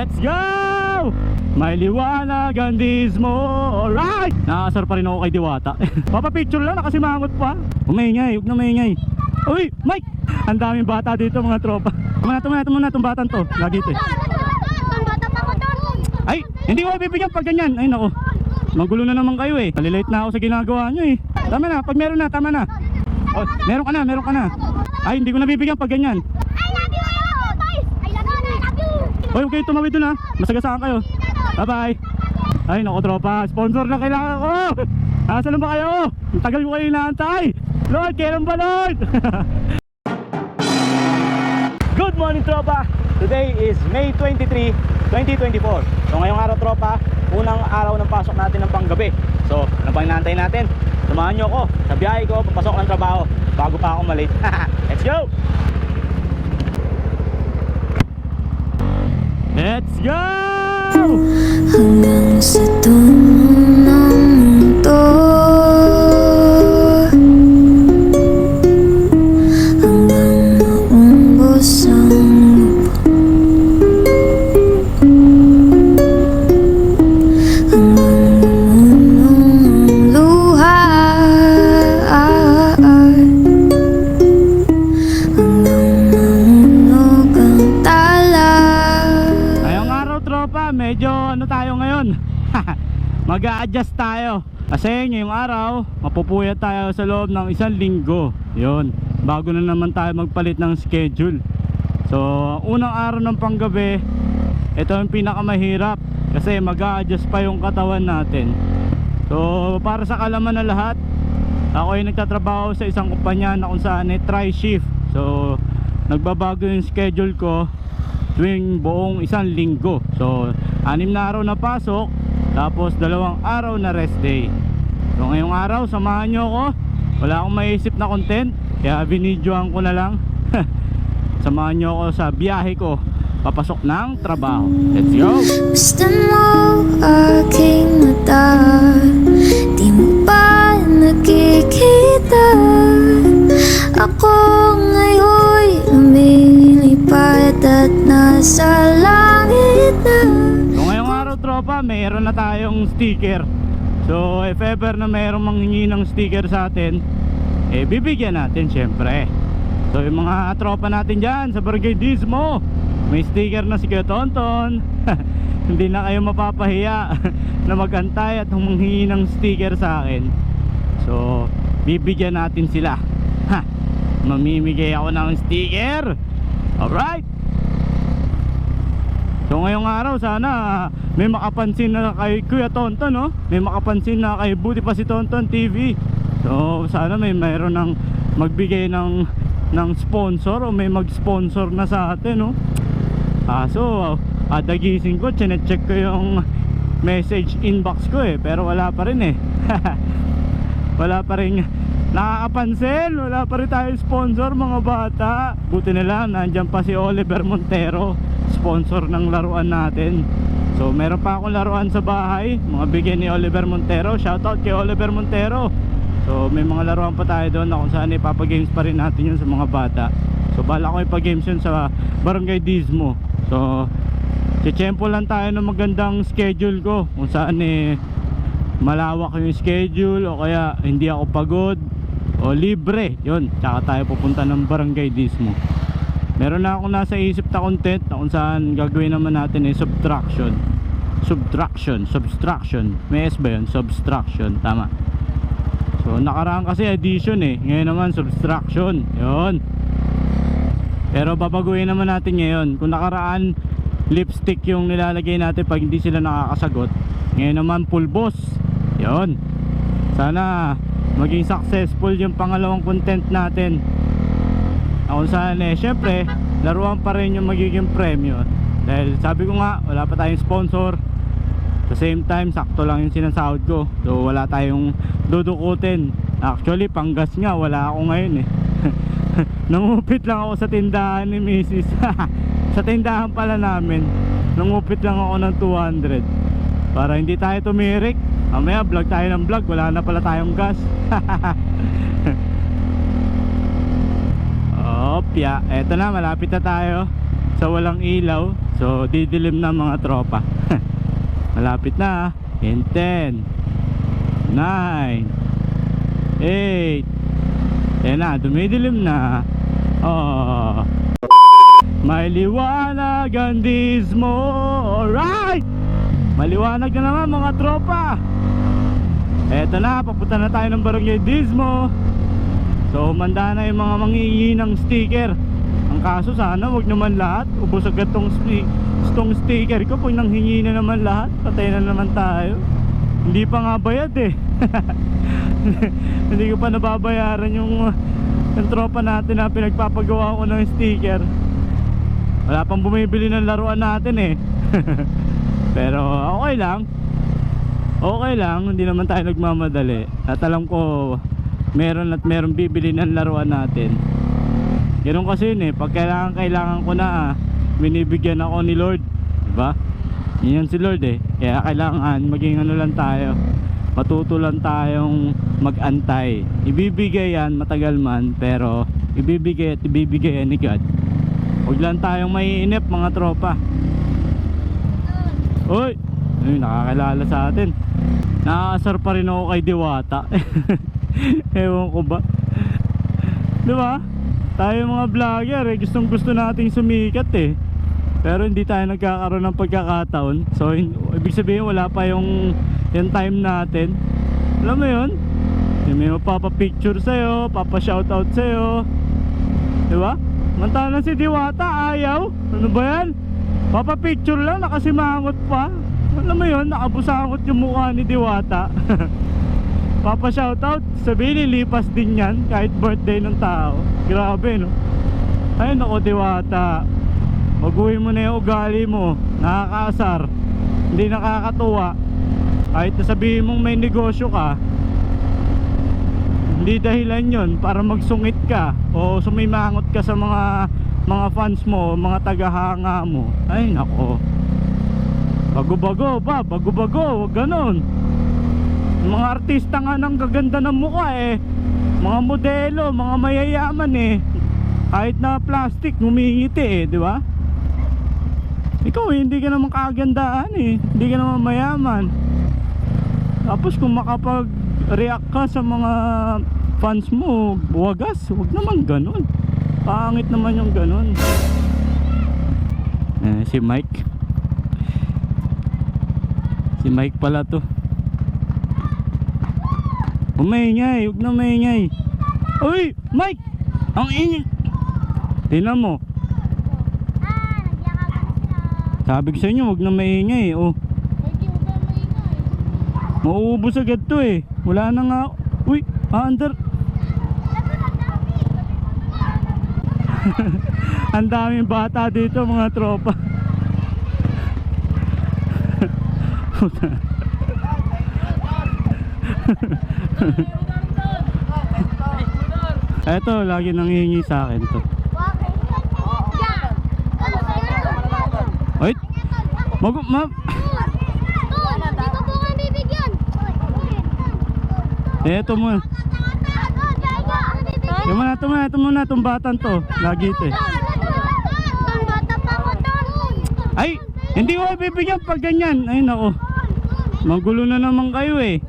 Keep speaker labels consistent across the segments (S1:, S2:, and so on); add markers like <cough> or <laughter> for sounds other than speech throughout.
S1: Let's go! May liwanag ang dismo. Alright! Nakakasar pa rin ako kay Diwata. <laughs> Papapicture lang, nakasimangot pa. Umingay, huwag na umingay. Uy, Mike! Ang daming bata dito mga tropa. Tumana, tumana, tumana, itong batang to. Lagi ito eh. Ay, hindi ko bibigyan pag ganyan. Ay nako Magulo na naman kayo eh. Malilate na ako sa ginagawa nyo eh. Tama na, pag meron na, tama na. Oh, Meron ka na, meron ka na. Ay, hindi ko nabibigyan pag ganyan Hoy, huwag kayo tumawid dun ha. Masagasaan kayo. Bye-bye. Ay, nako tropa. Sponsor na kailangan ko. <laughs> Nasaan na ba kayo? Tagal ko kayo inaantay. Lord, kailan ba Lord? <laughs> Good morning tropa. Today is May 23, 2024. So ngayong araw tropa, unang araw ng pasok natin ng panggabi. So, ano pang inaantay natin? Samahan nyo ako sa biyahe ko, papasok ng trabaho bago pa ako malate. <laughs> Let's go! Let's go!
S2: Hanggang sa dulo
S1: mapupuyat tayo sa loob ng isang linggo. Yun, bago na naman tayo magpalit ng schedule. So, unang araw ng panggabi Ito yung pinakamahirap Kasi mag adjust pa yung katawan natin. So, para sa kalaman na lahat Ako ay nagtatrabaho sa isang kumpanya na kung saan ay tri-shift. So, nagbabago yung schedule ko tuwing buong isang linggo. So anim na araw na pasok tapos dalawang araw na rest day so ngayong araw samahan nyo ako. Wala akong maisip na content kaya binidyoan ko na lang. <laughs> Samahan nyo ako sa biyahe ko. Papasok ng trabaho. Let's go!
S2: Gusto mo aking mata Di mo ba nakikita? Ako ngayon lumilipad at nasa langit na.
S1: So ngayong araw tropa, mayroon na tayong sticker. So if ever na mayroong manghingi ng sticker sa atin, eh bibigyan natin syempre. So yung mga tropa natin dyan sa Barangay Dismo, may sticker na si Kuya Tonton. <laughs> Hindi na kayo mapapahiya <laughs> na magantay at humingi ng sticker sa akin. So bibigyan natin sila. Ha, <laughs> mamimigay ako ng sticker. Alright. So ngayong araw sana may makapansin na kay Kuya Tonton no? May makapansin na kay Buti pa si Tonton TV. So sana may mayroon ng magbigay ng ng sponsor o may mag-sponsor na sa atin no. Ah so ada gising ko, chine-check ko yung message inbox ko eh pero wala pa rin eh. <laughs> wala pa rin nakakapansin wala pa rin tayo sponsor mga bata buti na lang nandyan pa si Oliver Montero sponsor ng laruan natin. So meron pa akong laruan sa bahay mga bigyan ni Oliver Montero. Shoutout kay Oliver Montero. So may mga laruan pa tayo doon na kung saan ipapagames pa rin natin yun sa mga bata. So bala ko ipagames yun sa Barangay Dismo. So Chechempo lang tayo ng magandang schedule ko kung saan eh malawak yung schedule o kaya hindi ako pagod o libre. Yun tsaka tayo pupunta ng barangay Dismo meron na akong nasa isip na content na kung saan gagawin naman natin ay subtraction. Subtraction subtraction. May S ba yun? Subtraction tama. So nakaraan kasi addition eh. Ngayon naman subtraction. Yun. Pero babaguhin naman natin ngayon. Kung nakaraan lipstick yung nilalagay natin pag hindi sila nakakasagot. Ngayon naman full boss. Yon sana maging successful yung pangalawang content natin ako saan eh syempre laruan pa rin yung magiging premyo. Dahil sabi ko nga wala pa tayong sponsor. Sa same time sakto lang yung sinasahod ko. So wala tayong dudukutin. Actually panggas nga wala ako ngayon eh. <laughs> Nangupit lang ako sa tindahan ni Mrs. <laughs> sa tindahan pala namin nangupit lang ako ng 200 para hindi tayo tumirik. Mamaya vlog tayo ng vlog. Wala na pala tayong gas <laughs> opya eto na malapit na tayo sa walang ilaw. So didilim na mga tropa. <laughs> Malapit na. In 10 9 8 Yan na, dumidilim na. Oh. May liwanag ang dismo. Alright! Maliwanag na naman mga tropa. Eto na, papunta na tayo ng Barangay Dismo. So, manda na yung mga mangingi ng sticker. Ang kaso sana, wag naman lahat. Ubus agad tong, tong sticker ko. Pag nanghingi na naman lahat, patay na naman tayo. Hindi pa nga bayad eh. <laughs> Hindi ko pa nababayaran yung, yung tropa natin na pinagpapagawa ko ng sticker. Wala pang bumibili ng laruan natin eh. <laughs> Pero okay lang. Okay lang, hindi naman tayo nagmamadali. At alam ko, meron at meron bibili ng laruan natin. Ganun kasi yun eh, pag kailangan, kailangan ko na, ah, binibigyan ako ni Lord. Diba? Yan si Lord eh. Kaya kailangan maging ano lang tayo. Matuto lang tayong mag-antay. Ibibigay yan, matagal man, pero ibibigay at ibibigay ni God. Huwag lang tayong maiinip mga tropa. Uy! Ay, nakakilala sa atin. Nakakasar pa rin ako kay Diwata. <laughs> <laughs> Ewan ko ba? Di ba? Tayo mga vlogger eh, gustong gusto nating sumikat eh. Pero hindi tayo nagkakaroon ng pagkakataon. So, ibig sabihin wala pa yung, yung time natin. Alam mo yun? Yung may mapapapicture sa'yo, papashoutout sa'yo. Di ba? Mantanan si Diwata, ayaw. Ano ba yan? Papapicture lang, nakasimangot pa. Alam mo yun, nakabusangot yung mukha ni Diwata. <laughs> Papa shoutout, sabihin lilipas din yan kahit birthday ng tao. Grabe no. Ay nako Diwata. Baguhin mo na yung ugali mo. Nakakaasar. Hindi nakakatuwa. Kahit nasabihin mong may negosyo ka, hindi dahilan yon para magsungit ka o sumimangot ka sa mga mga fans mo, mga tagahanga mo. Ay nako. Bago-bago ba? Bago-bago, wag ganon. Mga artista nga ng gaganda ng mukha eh. Mga modelo, mga mayayaman eh. Kahit na plastic, ngumingiti eh, di ba? Ikaw eh, hindi ka naman kagandaan eh. Hindi ka naman mayaman. Tapos kung makapag-react ka sa mga fans mo, wagas, wag naman ganun. Pangit naman yung ganun. Eh, si Mike. Si Mike pala to. Umaingay, huwag na maingay. Uy, Mike! Ang ingay. Tingnan mo.
S3: Ah.
S1: Sabi ko sa inyo, huwag na maingay. Oh, mauubos agad to eh. Wala na nga. Uy, under. <laughs> Ang daming bata dito mga tropa. <laughs> Eto, lagi nanghihingi sa akin to. Wait, mag ma. Eto mo.
S3: Tol,
S1: Ito muna, ito muna, ito muna, itong batan to. Lagi ito eh. Ay, hindi ko bibigyan pag ganyan. Ay, nako. Magulo na naman kayo eh.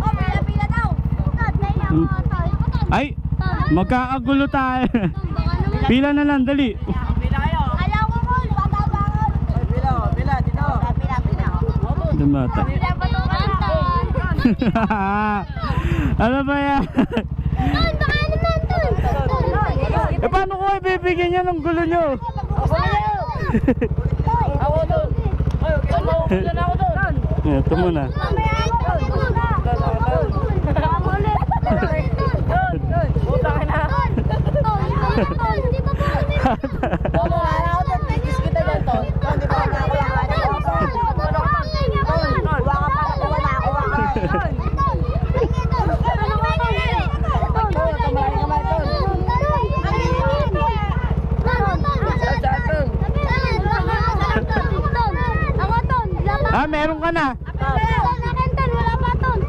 S3: Oh, pila-pila daw. Tol, dahil ako, Tol.
S1: Ay, magkakagulo tayo. Pila na lang, dali.
S3: To, Tol. <laughs>
S1: ano ba yan? Eh, paano ko ibibigyan niya ng gulo nyo?
S4: Ako doon. Mo. Ako doon.
S1: Ito muna.
S3: Mamaya ako, Tol. Tama ulit.
S4: Doon, doon. Utang na.
S3: Tol, Tol, Tol, hindi pa po kami.
S4: Doon, wala ako doon. Kiss kita dyan, Tol. Tol, di ba ako nakakuha ka na? Tol, Tol, kuha ka pa na kung wala ako. Kuha ka. Tol.
S1: Ah, meron ka na.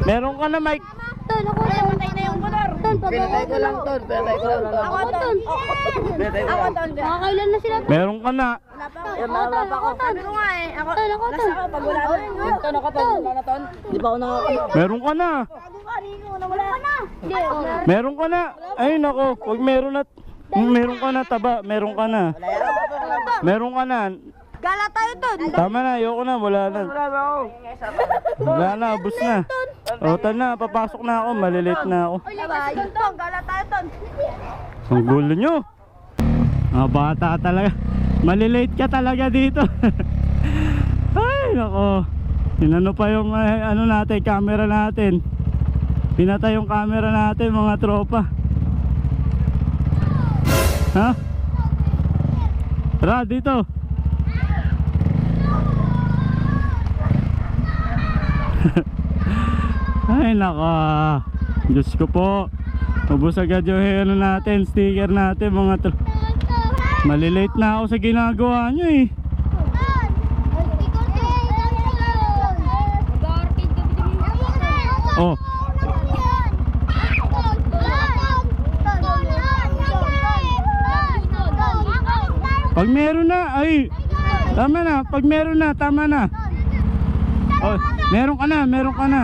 S1: Meron ka na, Mike.
S3: Tol, ako na. Patay na yung motor. Tol,
S4: Pinatay ko lang ton, pinatay ko lang.
S3: Ako ton.
S4: Pinatay ko
S3: Ako
S4: lang.
S3: ton. Nakakailan na sila.
S1: Meron ka na.
S4: Yung mga baba ko.
S3: Sabi ko nga eh. Ako ton. Ako ton.
S4: Nasa ako pag wala na. Yung ton ako ton, wala na ton. Di pa ako nakakalap.
S1: Meron ka na.
S3: Wala.
S1: Meron ka na. Ay nako, wag meron na. Meron ka na taba, meron ka na. Meron ka na.
S3: Gala tayo ton.
S1: Tama na, ayoko na, wala na.
S4: Wala na ako.
S1: Wala na, ubus na. O, tan na, papasok na ako, malilate na ako.
S3: Uy, ton ton. Gala tayo ton.
S1: Ang gulo nyo. Mga bata talaga. Malilate ka talaga dito. <laughs> Ay, nako. Inano pa yung eh, ano natin, camera natin. Pinatay yung camera natin, mga tropa. Ha? Tara, dito. <laughs> Ay, nako. Diyos ko po. Ubus agad yung ano natin, sticker natin mga tro. Malilate na ako sa ginagawa nyo eh. Oh, pag meron na, ay, tama na. Pag meron na, tama na. Oh, meron ka na, meron ka na.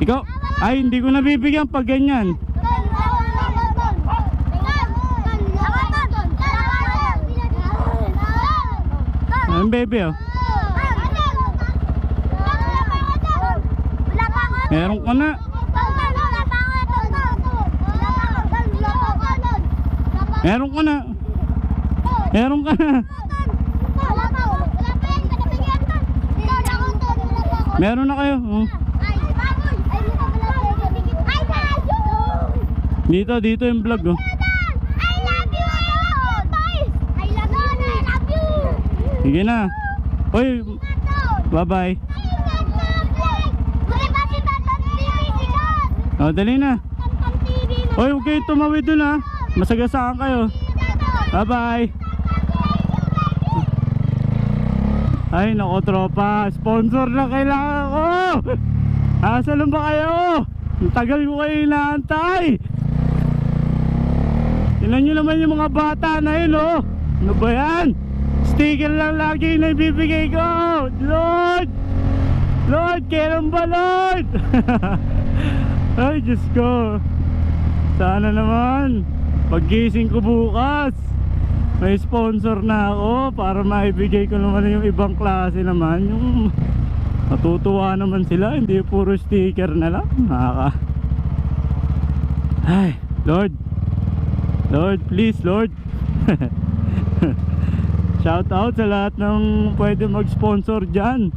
S1: Ikaw, ay, hindi ko nabibigyan pag ganyan. Ayun, baby, oh. Meron ka na. Meron ka na. Meron ka na. Meron na kayo. Oh. Dito, dito yung vlog, oh. Sige na. Uy, bye-bye. Oh, dali na. Uy, huwag kayo tumawid dun, ha. Masagasaan kayo. Bye-bye. Ay, nako tropa. Sponsor na kailangan ko. Asa lang ba kayo? Tagal ko kayo inaantay. Tingnan nyo naman yung mga bata na yun, oh. Ano ba yan? Sticker lang lagi na ibibigay ko. Lord! Lord, kailan ba, Lord? <laughs> Ay, Diyos ko. Sana naman. Paggising ko bukas, may sponsor na ako para maibigay ko naman yung ibang klase naman. Yung matutuwa naman sila hindi puro sticker na lang. Nakaka ay lord. Lord please lord. <laughs> Shout out sa lahat ng pwede mag sponsor dyan.